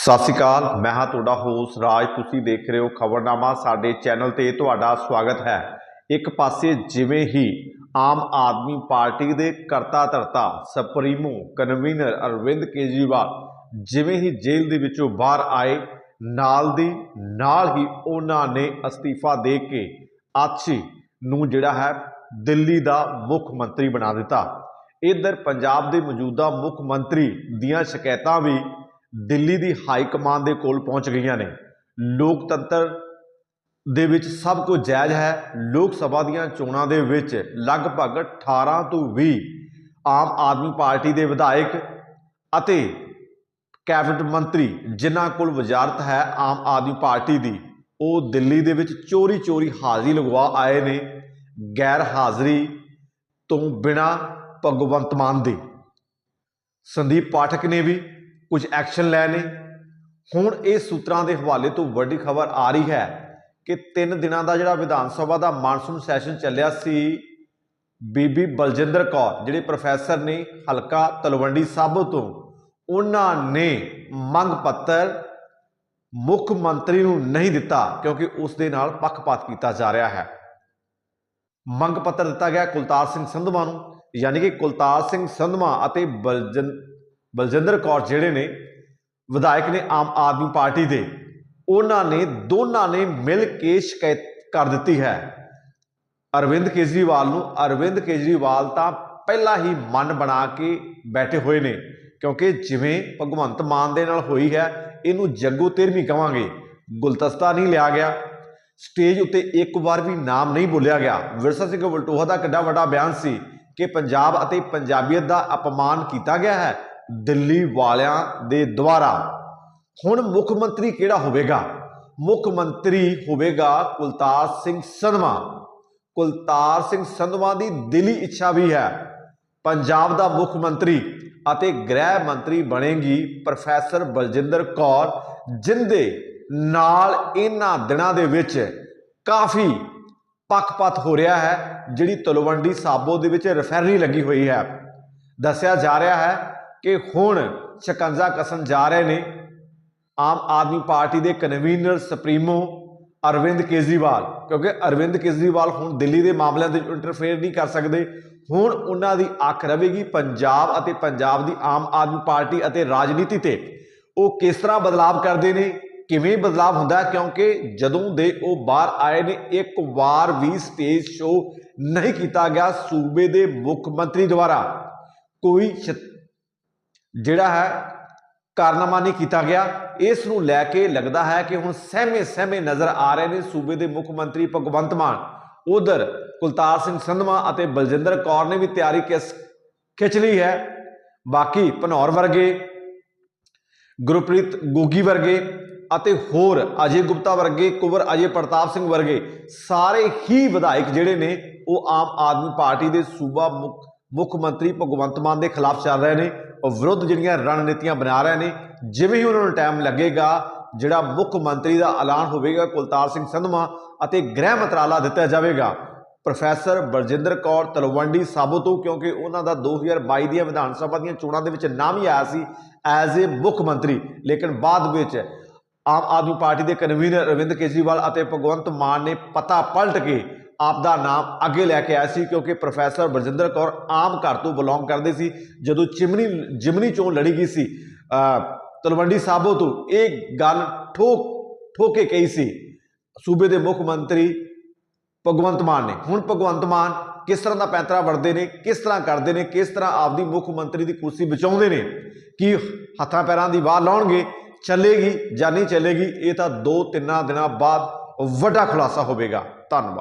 ਸਤਿ ਸ਼੍ਰੀ ਅਕਾਲ, ਮੈਂ ਹਾਂ ਤੁਹਾਡਾ ਹੋਸ ਰਾਜ, ਤੁਸੀਂ ਦੇਖ ਰਹੇ ਹੋ ਖਬਰਨਾਮਾ, ਸਾਡੇ ਚੈਨਲ ਤੇ ਤੁਹਾਡਾ ਸਵਾਗਤ ਹੈ। ਇੱਕ ਪਾਸੇ ਜਿਵੇਂ ਹੀ ਆਮ ਆਦਮੀ ਪਾਰਟੀ ਦੇ ਕਰਤਾ ਧਰਤਾ ਸੁਪਰੀਮੋ ਕਨਵੀਨਰ ਅਰਵਿੰਦ ਕੇਜਰੀਵਾਲ ਜਿਵੇਂ ਹੀ ਜੇਲ੍ਹ ਦੇ ਵਿੱਚੋਂ ਬਾਹਰ ਆਏ, ਨਾਲ ਦੀ ਨਾਲ ਹੀ ਉਹਨਾਂ ਨੇ ਅਸਤੀਫਾ ਦੇ ਕੇ ਆਛੀ ਨੂੰ ਜਿਹੜਾ ਹੈ ਦਿੱਲੀ ਦਾ ਮੁੱਖ ਮੰਤਰੀ ਬਣਾ ਦਿੱਤਾ। ਇਧਰ ਪੰਜਾਬ ਦੇ ਮੌਜੂਦਾ ਮੁੱਖ ਮੰਤਰੀ ਦੀਆਂ ਸ਼ਿਕਾਇਤਾਂ ਵੀ ਦਿੱਲੀ ਦੀ ਹਾਈ ਕਮਾਂਡ ਦੇ ਕੋਲ ਪਹੁੰਚ ਗਈਆਂ ਨੇ। ਲੋਕਤੰਤਰ ਦੇ ਵਿੱਚ ਸਭ ਕੁਝ ਜਾਇਜ਼ ਹੈ। ਲੋਕ ਸਭਾ ਦੀਆਂ ਚੋਣਾਂ ਦੇ ਵਿੱਚ ਲਗਭਗ 18 ਤੋਂ 20 ਆਮ ਆਦਮੀ ਪਾਰਟੀ ਦੇ ਵਿਧਾਇਕ ਅਤੇ ਕੈਬਨਿਟ ਮੰਤਰੀ ਜਿਨ੍ਹਾਂ ਕੋਲ ਵਜ਼ਾਰਤ ਹੈ ਆਮ ਆਦਮੀ ਪਾਰਟੀ ਦੀ, ਉਹ ਦਿੱਲੀ ਦੇ ਵਿੱਚ ਚੋਰੀ ਚੋਰੀ ਹਾਜ਼ਰੀ ਲਗਵਾ ਆਏ ਨੇ। ਗੈਰ ਹਾਜ਼ਰੀ ਤੋਂ ਬਿਨਾ ਭਗਵੰਤ ਮਾਨ ਦੇ। ਸੰਦੀਪ ਪਾਠਕ ਨੇ ਵੀ ਕੁਝ ਐਕਸ਼ਨ ਲੈ ਨੇ ਹੁਣ ਇਹ ਸੂਤਰਾਂ ਦੇ ਹਵਾਲੇ ਤੋਂ ਵੱਡੀ ਖਬਰ ਆ ਰਹੀ ਹੈ ਕਿ 3 ਦਿਨਾਂ ਦਾ ਜਿਹੜਾ ਵਿਧਾਨ ਸਭਾ ਦਾ ਮਾਨਸੂਨ ਸੈਸ਼ਨ ਚੱਲਿਆ ਸੀ, ਬੀਬੀ ਬਲਜਿੰਦਰ ਕੌਰ, ਜਿਹੜੇ ਪ੍ਰੋਫੈਸਰ ਨੇ ਹਲਕਾ ਤਲਵੰਡੀ ਸਾਬੋ ਤੋਂ, ਉਹਨਾਂ ਨੇ ਮੰਗ ਪੱਤਰ ਮੁੱਖ ਮੰਤਰੀ ਨੂੰ ਨਹੀਂ ਦਿੱਤਾ ਕਿਉਂਕਿ ਉਸ ਦੇ ਨਾਲ ਪੱਖਪਾਤ ਕੀਤਾ ਜਾ ਰਿਹਾ ਹੈ। ਮੰਗ ਪੱਤਰ ਦਿੱਤਾ ਗਿਆ ਕੁਲਤਾਰ ਸਿੰਘ ਸੰਧਵਾ ਨੂੰ, ਯਾਨੀ ਕਿ ਕੁਲਤਾਰ ਸਿੰਘ ਸੰਧਵਾ ਅਤੇ ਬਲਜਿੰ ਬਲਜਿੰਦਰ ਕੌਰ ਜਿਹੜੇ ਨੇ, ਵਿਧਾਇਕ ਨੇ ਆਮ ਆਦਮੀ ਪਾਰਟੀ ਦੇ, ਉਹਨਾਂ ਨੇ ਦੋਨਾਂ ਨੇ ਮਿਲ ਕੇ ਸ਼ਿਕਾਇਤ ਕਰ ਦਿੱਤੀ ਹੈ। ਅਰਵਿੰਦ ਕੇਜਰੀਵਾਲ ਨੂੰ, ਅਰਵਿੰਦ ਕੇਜਰੀਵਾਲ ਤਾਂ ਪਹਿਲਾਂ ਹੀ ਮਨ ਬਣਾ ਕੇ ਬੈਠੇ ਹੋਏ ਨੇ, ਕਿਉਂਕਿ ਜਿਵੇਂ ਭਗਵੰਤ ਮਾਨ ਦੇ ਨਾਲ ਹੋਈ ਹੈ, ਇਹਨੂੰ ਜੱਗੋ ਤੇਰਵੀਂ ਕਵਾਂਗੇ। ਗੁਲਦਸਤਾ ਨਹੀਂ ਲਿਆ ਗਿਆ। ਸਟੇਜ ਉੱਤੇ ਇੱਕ ਵਾਰ ਵੀ ਨਾਮ ਨਹੀਂ ਬੋਲਿਆ ਗਿਆ। ਵਿਰਸਾ ਸਿੰਘ ਵਲਟੋਹਾ ਦਾ ਕਿੱਡਾ ਵੱਡਾ ਬਿਆਨ ਸੀ ਕਿ ਪੰਜਾਬ ਅਤੇ ਪੰਜਾਬੀਅਤ ਦਾ ਅਪਮਾਨ ਕੀਤਾ ਗਿਆ ਹੈ। ਦਿੱਲੀ ਵਾਲਿਆਂ ਦੇ ਦੁਆਰਾ। ਹੁਣ ਮੁੱਖ ਮੰਤਰੀ ਕਿਹੜਾ ਹੋਵੇਗਾ? ਮੁੱਖ ਮੰਤਰੀ ਹੋਵੇਗਾ ਕੁਲਤਾਰ ਸਿੰਘ ਸੰਧਵਾ। ਕੁਲਤਾਰ ਸਿੰਘ ਸੰਧਵਾ ਦੀ ਦਿਲੀ ਇੱਛਾ ਵੀ ਹੈ। ਪੰਜਾਬ ਦਾ ਮੁੱਖ ਮੰਤਰੀ ਅਤੇ ਗ੍ਰਹਿ ਮੰਤਰੀ ਬਣੇਗੀ ਪ੍ਰੋਫੈਸਰ ਬਲਜਿੰਦਰ ਕੌਰ, ਜਿੰਦੇ ਨਾਲ ਇਹਨਾਂ ਦਿਨਾਂ ਦੇ ਵਿੱਚ ਕਾਫੀ ਪੱਖਪਾਤ ਹੋ ਰਿਹਾ ਹੈ, ਜਿਹੜੀ ਤਲਵੰਡੀ ਸਾਬੋ ਦੇ ਵਿੱਚ ਰਿਫਾਇਨਰੀ ਲੱਗੀ ਹੋਈ ਹੈ। ਦੱਸਿਆ ਜਾ ਰਿਹਾ ਹੈ ਕਿ ਹੁਣ ਸ਼ਿਕੰਜਾ ਕਸਣ ਜਾ ਰਹੇ ਨੇ, ਆਮ ਆਦਮੀ ਪਾਰਟੀ ਦੇ ਕਨਵੀਨਰ ਸੁਪਰੀਮੋ ਅਰਵਿੰਦ ਕੇਜਰੀਵਾਲ, ਕਿਉਂਕਿ ਅਰਵਿੰਦ ਕੇਜਰੀਵਾਲ ਹੁਣ ਦਿੱਲੀ ਦੇ ਮਾਮਲਿਆਂ ਦੇ ਇੰਟਰਫੇਅਰ ਨਹੀਂ ਕਰ ਸਕਦੇ। ਹੁਣ ਉਹਨਾਂ ਦੀ ਅੱਖ ਰਵੇਗੀ ਪੰਜਾਬ ਅਤੇ ਪੰਜਾਬ ਦੀ ਆਮ ਆਦਮੀ ਪਾਰਟੀ ਅਤੇ ਰਾਜਨੀਤੀ ਤੇ। ਉਹ ਕਿਸ ਤਰ੍ਹਾਂ ਬਦਲਾਵ ਕਰਦੇ ਨੇ, ਕਿਵੇਂ ਬਦਲਾਵ ਹੁੰਦਾ ਕਿਉਂਕਿ ਜਦੋਂ ਦੇ ਉਹ ਬਾਹਰ ਆਏ ਨੇ, ਇੱਕ ਵਾਰ ਵੀ ਸਟੇਜ ਸ਼ੋਅ ਨਹੀਂ ਕੀਤਾ ਗਿਆ ਸੂਬੇ ਦੇ ਮੁੱਖ ਮੰਤਰੀ ਦੁਆਰਾ। ਕੋਈ ਸ਼- ਜਿਹੜਾ ਹੈ ਕਾਰਨਾਮਾ ਨਹੀਂ ਕੀਤਾ ਗਿਆ। ਇਸ ਨੂੰ ਲੈ ਕੇ ਲੱਗਦਾ ਹੈ ਕਿ ਹੁਣ ਸਹਿਮੇ ਸਹਿਮੇ ਨਜ਼ਰ ਆ ਰਹੇ ਨੇ ਸੂਬੇ ਦੇ ਮੁੱਖ ਮੰਤਰੀ ਭਗਵੰਤ ਮਾਨ। ਉਧਰ ਕੁਲਤਾਰ ਸਿੰਘ ਸੰਧਵਾ ਅਤੇ ਬਲਜਿੰਦਰ ਕੌਰ ਨੇ ਵੀ ਤਿਆਰੀ ਕਿਸ ਖਿੱਚ ਲਈ ਹੈ। ਬਾਕੀ ਭਨੌਰ ਵਰਗੇ, ਗੁਰਪ੍ਰੀਤ ਗੋਗੀ ਵਰਗੇ ਅਤੇ ਹੋਰ ਅਜੇ ਗੁਪਤਾ ਵਰਗੇ, ਕੁਵਰ ਅਜੇ ਪ੍ਰਤਾਪ ਸਿੰਘ ਵਰਗੇ, ਸਾਰੇ ਹੀ ਵਿਧਾਇਕ ਜਿਹੜੇ ਨੇ, ਉਹ ਆਮ ਆਦਮੀ ਪਾਰਟੀ ਦੇ ਸੂਬਾ ਮੁੱਖ ਮੁੱਖ ਮੰਤਰੀ ਭਗਵੰਤ ਮਾਨ ਦੇ ਖਿਲਾਫ ਚੱਲ ਰਹੇ ਨੇ, ਉਹ ਵਿਰੁੱਧ ਜਿਹੜੀਆਂ ਰਣਨੀਤੀਆਂ ਬਣਾ ਰਹੇ ਨੇ, ਜਿਵੇਂ ਹੀ ਉਹਨਾਂ ਨੂੰ ਟਾਈਮ ਲੱਗੇਗਾ, ਜਿਹੜਾ ਮੁੱਖ ਮੰਤਰੀ ਦਾ ਐਲਾਨ ਹੋਵੇਗਾ, ਕੁਲਤਾਰ ਸਿੰਘ ਸੰਧਵਾ ਅਤੇ ਗ੍ਰਹਿ ਮੰਤਰਾਲਾ ਦਿੱਤਾ ਜਾਵੇਗਾ। ਪ੍ਰੋਫੈਸਰ ਬਰਜਿੰਦਰ ਕੌਰ ਤਲਵੰਡੀ ਸਾਬੋ ਤੋਂ ਕਿਉਂਕਿ ਉਹਨਾਂ ਦਾ 2022 ਦੀਆਂ ਵਿਧਾਨ ਸਭਾ ਦੀਆਂ ਚੋਣਾਂ ਦੇ ਵਿੱਚ ਨਾਮ ਹੀ ਆਇਆ ਸੀ, ਐਜ਼ ਏ ਮੁੱਖ ਮੰਤਰੀ। ਲੇਕਿਨ ਬਾਅਦ ਵਿੱਚ ਆਮ ਆਦਮੀ ਪਾਰਟੀ ਦੇ ਕਨਵੀਨਰ ਅਰਵਿੰਦ ਕੇਜਰੀਵਾਲ ਅਤੇ ਭਗਵੰਤ ਮਾਨ ਨੇ ਪਤਾ ਪਲਟ ਕੇ ਆਪ ਦਾ ਨਾਮ ਅੱਗੇ ਲੈ ਕੇ ਆਇਆ ਸੀ ਕਿਉਂਕਿ ਪ੍ਰੋਫੈਸਰ ਬਰਜਿੰਦਰ ਕੌਰ ਆਮ ਘਰ ਤੋਂ ਬਿਲੋਂਗ ਕਰਦੇ ਸੀ, ਜਦੋਂ ਚਿਮਨੀ, ਜਿਮਨੀ ਚੋਂ ਲੜੀ ਗਈ ਸੀ ਤਲਵੰਡੀ ਸਾਬੋ ਤੋਂ ਇਹ ਗੱਲ ਠੋਕ, ਠੋਕੇ ਕਹੀ ਸੀ। ਸੂਬੇ ਦੇ ਮੁੱਖ ਮੰਤਰੀ ਭਗਵੰਤ ਮਾਨ ਨੇ। ਹੁਣ ਭਗਵੰਤ ਮਾਨ ਕਿਸ ਤਰ੍ਹਾਂ ਦਾ ਪੈਂਤਰਾ ਵਰਦੇ ਨੇ, ਕਿਸ ਤਰ੍ਹਾਂ ਕਰਦੇ ਨੇ, ਕਿਸ ਤਰ੍ਹਾਂ ਆਪਦੀ ਮੁੱਖ ਮੰਤਰੀ ਦੀ ਕੁਰਸੀ ਬਚਾਉਂਦੇ ਨੇ, ਕੀ ਹੱਥਾਂ ਪੈਰਾਂ ਦੀ ਬਾਹ ਲਾਉਣਗੇ, ਚੱਲੇਗੀ ਜਾਂ ਨਹੀਂ ਚੱਲੇਗੀ, ਇਹ ਤਾਂ ਦੋ ਤਿੰਨਾਂ ਦਿਨਾਂ ਬਾਅਦ ਵੱਡਾ ਖੁਲਾਸਾ ਹੋਵੇਗਾ। ਧੰਨਵਾਦ।